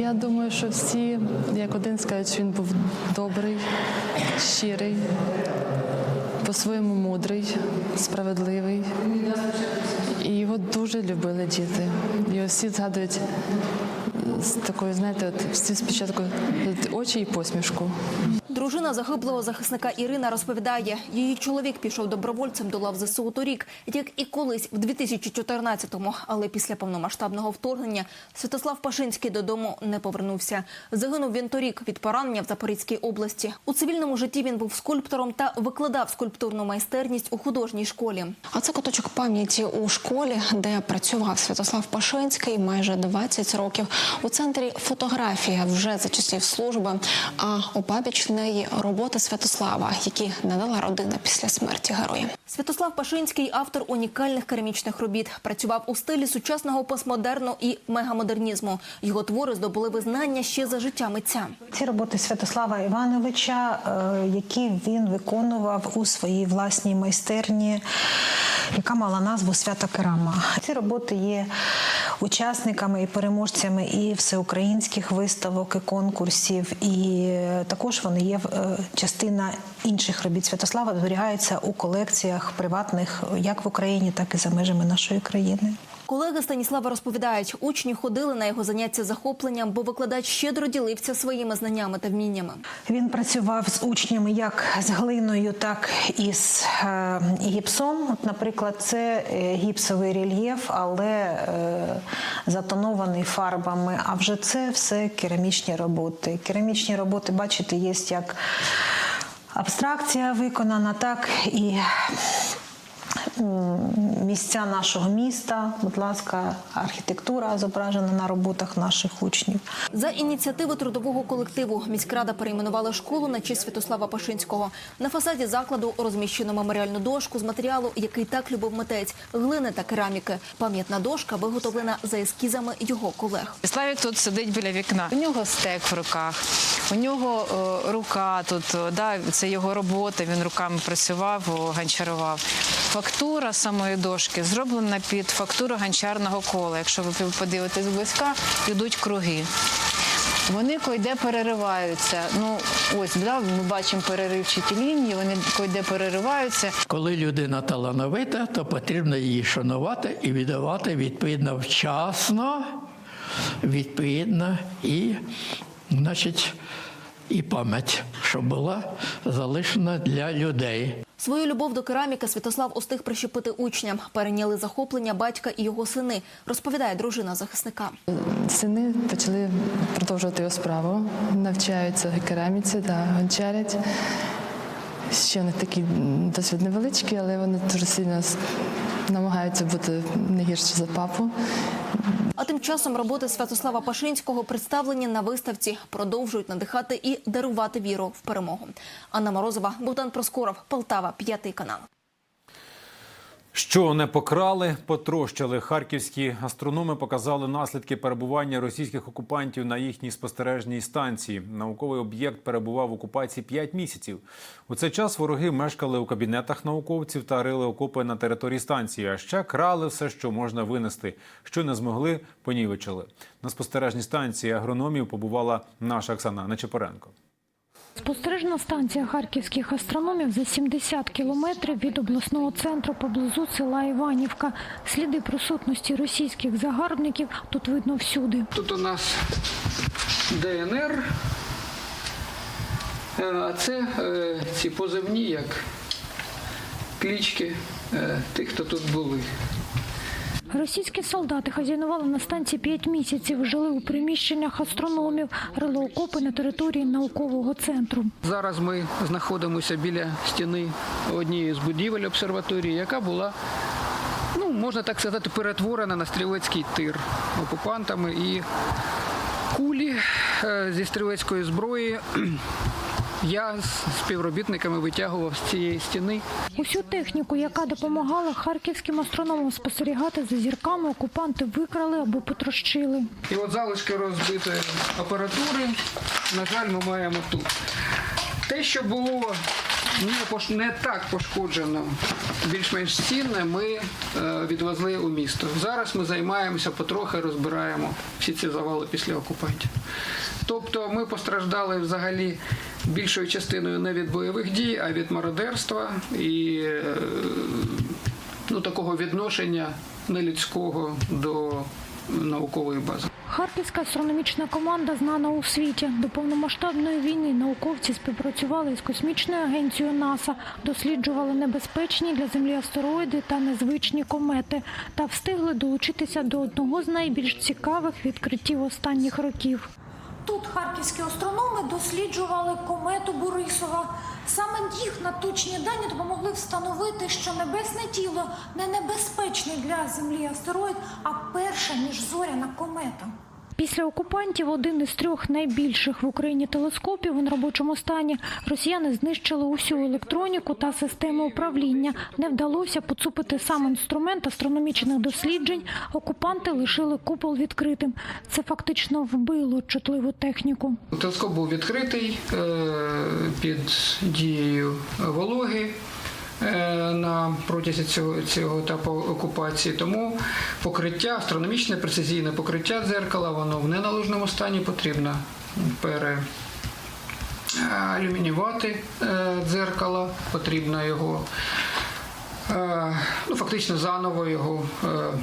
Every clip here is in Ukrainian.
Я думаю, що всі, як один скажуть, що він був добрий, щирий, по-своєму мудрий, справедливий. І його дуже любили діти. Його всі згадують з такою, знаєте, от всі спочатку от очі і посмішку. Дружина загиблого захисника Ірина розповідає, її чоловік пішов добровольцем до лав ЗСУ торік, як і колись в 2014-му. Але після повномасштабного вторгнення Святослав Пашинський додому не повернувся. Загинув він торік від поранення в Запорізькій області. У цивільному житті він був скульптором та викладав скульптурну майстерність у художній школі. А це куточок пам'яті у школі, де працював Святослав Пашинський майже 20 років. У центрі фотографія вже за часів служби. А опабіч неї роботи Святослава, які надала родина після смерті героя. Святослав Пашинський автор унікальних керамічних робіт. Працював у стилі сучасного постмодерну і мегамодернізму. Його твори здобули визнання ще за життя митця. Ці роботи Святослава Івановича, е, які він виконував у своїй власній майстерні, яка мала назву Свята Керама. Ці роботи є учасниками і переможцями і всеукраїнських виставок, і конкурсів, і е, також вони є е, частина інших робіт Святослава, зберігаються у колекціях приватних як в Україні, так і за межами нашої країни. Колеги Станіслава розповідають, учні ходили на його заняття захопленням, бо викладач щедро ділився своїми знаннями та вміннями. Він працював з учнями як з глиною, так і з е, гіпсом. От, наприклад, це е, гіпсовий рельєф, але е, затонований фарбами. А вже це все керамічні роботи. Керамічні роботи, бачите, є як абстракція виконана, так і місця нашого міста. Будь ласка, архітектура зображена на роботах наших учнів. За ініціативи трудового колективу міськрада перейменувала школу на честь Святослава Пашинського. На фасаді закладу розміщено меморіальну дошку з матеріалу, який так любив митець глини та кераміки. Пам'ятна дошка виготовлена за ескізами його колег. Славік тут сидить біля вікна. У нього стек в руках, у нього е, рука тут, е, да, це його робота, він руками працював, о, ганчарував. Фактура самої дошки зроблена під фактуру ганчарного кола. Якщо ви подивитесь зблизька, йдуть круги. Вони койде перериваються. Ну ось да, ми бачимо переривчаті лінії, вони койде перериваються. Коли людина талановита, то потрібно її шанувати і віддавати відповідно вчасно, відповідно і, значить, і пам'ять, щоб була залишена для людей. Свою любов до кераміки Святослав устиг прищепити учням. Перейняли захоплення батька і його сини, розповідає дружина захисника. Сини почали продовжувати його справу, навчаються кераміці та гончарять. Ще вони такі досвід невеличкі, але вони дуже сильно намагаються бути не гірше за папу. А тим часом роботи Святослава Пашинського представлені на виставці продовжують надихати і дарувати віру в перемогу. Анна Морозова, Богдан Проскоров, Полтава, п'ятий канал. Що не покрали, потрощили. Харківські астрономи показали наслідки перебування російських окупантів на їхній спостережній станції. Науковий об'єкт перебував в окупації 5 місяців. У цей час вороги мешкали у кабінетах науковців та рили окопи на території станції. А ще крали все, що можна винести. Що не змогли, понівечили. На спостережній станції агрономів побувала наша Оксана Нечепоренко. Спостережна станція харківських астрономів за 70 кілометрів від обласного центру поблизу села Іванівка. Сліди присутності російських загарбників тут видно всюди. Тут у нас ДНР, е, а це е, ці позивні, як клічки е, тих, хто тут були. Російські солдати хазяйнували на станції 5 місяців, жили у приміщеннях астрономів, рили окопи на території наукового центру. Зараз ми знаходимося біля стіни однієї з будівель обсерваторії, яка була, ну, можна так сказати, перетворена на стрілецький тир окупантами і кулі е, зі стрілецької зброї. Я з співробітниками витягував з цієї стіни Усю техніку, яка допомагала харківським астрономам спостерігати за зірками, окупанти викрали або потрощили. І от залишки розбитої апаратури, на жаль, ми маємо тут. Те, що було не, пош- не так пошкоджено, більш-менш цінне, ми е, відвезли у місто. Зараз ми займаємося, потрохи розбираємо всі ці завали після окупантів. Тобто ми постраждали взагалі більшою частиною не від бойових дій, а від мародерства і е, ну, такого відношення нелюдського до наукової бази. Харківська астрономічна команда знана у світі. До повномасштабної війни науковці співпрацювали з космічною агенцією НАСА, досліджували небезпечні для Землі астероїди та незвичні комети та встигли долучитися до одного з найбільш цікавих відкриттів останніх років. Тут харківські астрономи досліджували комету Борисова. Саме їх на точні дані допомогли встановити, що небесне тіло не небезпечний для Землі астероїд, а перша міжзоряна комета. Після окупантів один із трьох найбільших в Україні телескопів у неробочому стані. Росіяни знищили усю електроніку та систему управління. Не вдалося поцупити сам інструмент астрономічних досліджень. Окупанти лишили купол відкритим. Це фактично вбило чутливу техніку. Телескоп був відкритий е, під дією вологи на протязі цього, цього етапу окупації. Тому покриття, астрономічне прецизійне покриття дзеркала, воно в неналежному стані потрібно пере. Алюмініювати е, дзеркало, потрібно його е, ну, фактично заново його е, е,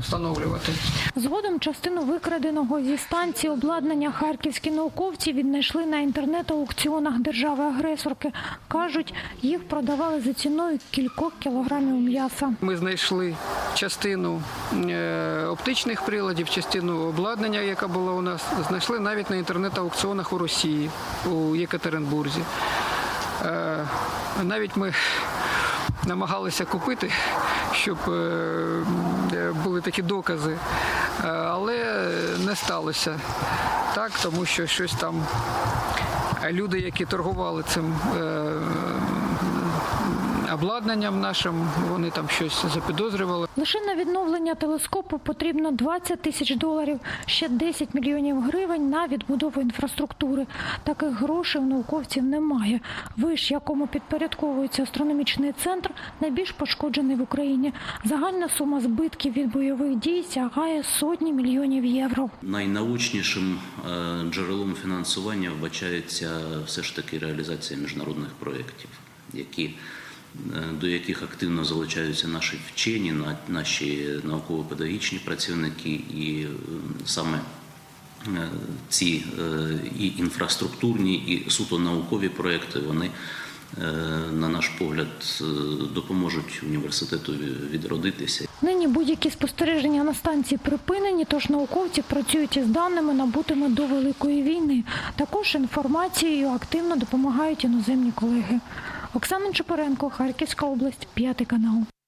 встановлювати. Згодом частину викраденого зі станції обладнання харківські науковці віднайшли на інтернет-аукціонах держави-агресорки. Кажуть, їх продавали за ціною кількох кілограмів м'яса. Ми знайшли частину е, оптичних приладів, частину обладнання, яка була у нас, знайшли навіть на інтернет-аукціонах у Росії, у Єкатеринбурзі. Е, Навіть ми намагалися купити, щоб е, е, були такі докази, Е, але не сталося так, тому що щось там люди, які торгували цим обладнанням нашим, вони там щось запідозрювали. Лише на відновлення телескопу потрібно 20 тисяч доларів, ще 10 мільйонів гривень на відбудову інфраструктури. Таких грошей у науковців немає. Виш, якому підпорядковується астрономічний центр, найбільш пошкоджений в Україні. Загальна сума збитків від бойових дій сягає сотні мільйонів євро. Найнаучнішим е, джерелом фінансування вбачається все ж таки реалізація міжнародних проєктів, які, до яких активно залучаються наші вчені, на- наші науково-педагогічні працівники, і е, саме е, ці е, і інфраструктурні, і суто наукові проєкти вони. е, На наш погляд, е, допоможуть університету відродитися Нині будь-які спостереження на станції припинені, тож науковці працюють із даними, набутими до Великої війни. Також інформацією активно допомагають іноземні колеги. Оксана Чепоренко, Харківська область, п'ятий канал.